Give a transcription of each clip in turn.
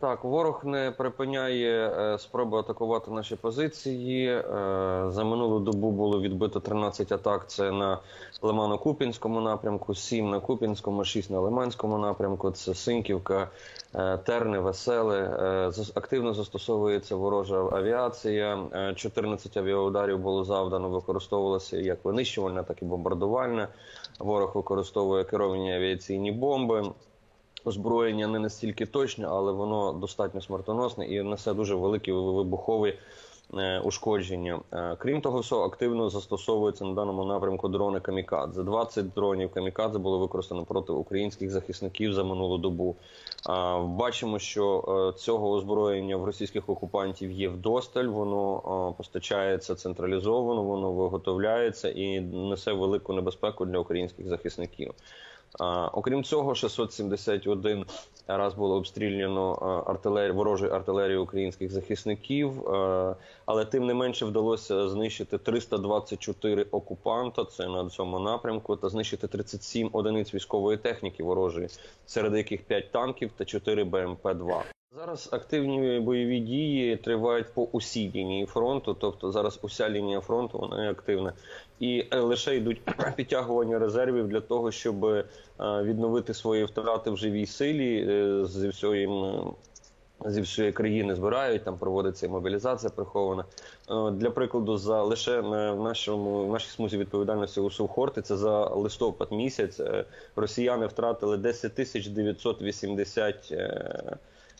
Так, ворог не припиняє е, спроби атакувати наші позиції. Е, за минулу добу було відбито 13 атак. Це на Лимано-Купінському напрямку, 7 на Купінському, 6 на Лиманському напрямку. Це Синківка, е, Терни, Веселе. Е, активно застосовується ворожа авіація. Е, 14 авіаударів було завдано, використовувалося як винищувальна, так і бомбардувальна. Ворог використовує керовані авіаційні бомби. Озброєння не настільки точне, але воно достатньо смертоносне і несе дуже великі вибухові е, ушкодження. Е, Крім того, всього активно застосовується на даному напрямку дрони камікадзе. 20 дронів камікадзе було використано проти українських захисників за минулу добу. Бачимо, що е, цього озброєння в російських окупантів є вдосталь. Воно е, постачається централізовано, воно виготовляється і несе велику небезпеку для українських захисників. Окрім цього, 671 раз було обстріляно артилер... ворожою артилерією українських захисників, але тим не менше вдалося знищити 324 окупанта. Це на цьому напрямку, та знищити 37 одиниць військової техніки ворожої, серед яких 5 танків та 4 БМП-2. Зараз активні бойові дії тривають по усій лінії фронту, тобто зараз уся лінія фронту вона активна, і е, лише йдуть підтягування резервів для того, щоб е, відновити свої втрати в живій силі е, зі всієї зі всієї країни збирають. Там проводиться і мобілізація прихована. Для прикладу, за лише на нашому в нашій смузі відповідальності у Сухорти, це за листопад місяць. Росіяни втратили 10 тисяч 980 е,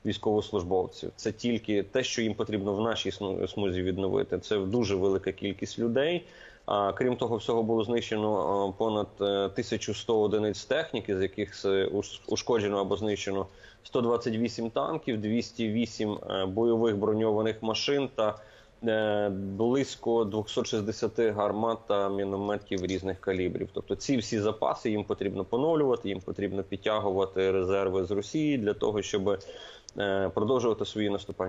військовослужбовців. Це тільки те, що їм потрібно в нашій смузі відновити. Це дуже велика кількість людей. А крім того, всього було знищено е, понад е, 1100 одиниць техніки, з яких е, ушкоджено або знищено 128 танків, 208 е, бойових броньованих машин та е, близько 260 гармат та мінометів різних калібрів. Тобто ці всі запаси їм потрібно поновлювати, їм потрібно підтягувати резерви з Росії для того, щоб е, продовжувати свої наступальні.